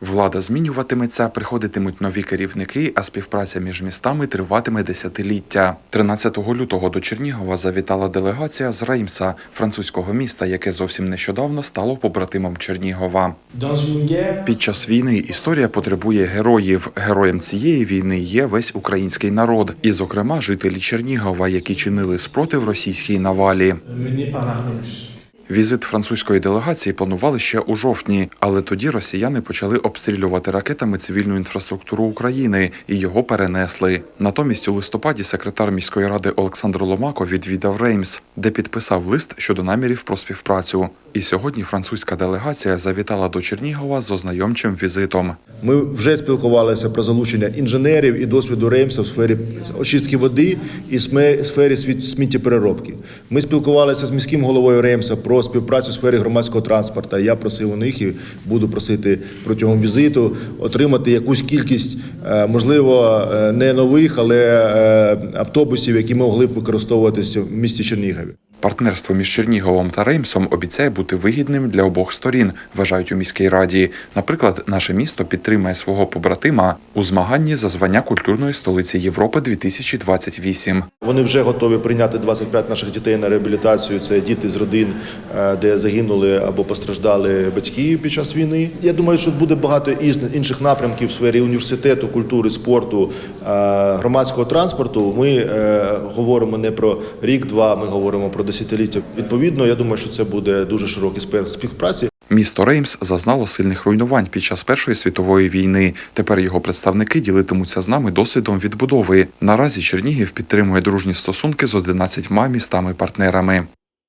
Влада змінюватиметься, приходитимуть нові керівники, а співпраця між містами триватиме десятиліття. 13 лютого до Чернігова завітала делегація з Реймса, французького міста, яке зовсім нещодавно стало побратимом Чернігова. Під час війни історія потребує героїв. Героєм цієї війни є весь український народ, і, зокрема, жителі Чернігова, які чинили спротив російській навалі. Візит французької делегації планували ще у жовтні, але тоді росіяни почали обстрілювати ракетами цивільну інфраструктуру України і його перенесли. Натомість у листопаді секретар міської ради Олександр Ломако відвідав Реймс, де підписав лист щодо намірів про співпрацю. І сьогодні французька делегація завітала до Чернігова з ознайомчим візитом. Ми вже спілкувалися про залучення інженерів і досвіду Реймса в сфері очистки води і сфері сміттєпереробки. Ми спілкувалися з міським головою Реймса про співпрацю в сфері громадського транспорту. Я просив у них і буду просити протягом візиту отримати якусь кількість, е, можливо, е, не нових, але е, автобусів, які могли б використовуватися в місті Чернігові. Партнерство між Черніговом та Реймсом обіцяє бути вигідним для обох сторін, вважають у міській раді. Наприклад, наше місто підтримає свого побратима у змаганні за звання культурної столиці Європи 2028. Вони вже готові прийняти 25 наших дітей на реабілітацію. Це діти з родин, е, де загинули або постраждали батьки під час війни. Я думаю, що буде багато інших напрямків в сфері університету, культури, спорту, е, громадського транспорту. Ми е, говоримо не про рік-два, ми говоримо про десятиліття. Відповідно, я думаю, що це буде дуже широкий співпраці. Місто Реймс зазнало сильних руйнувань під час Першої світової війни. Тепер його представники ділитимуться з нами досвідом відбудови. Наразі Чернігів підтримує дружні стосунки з 11 містами-партнерами.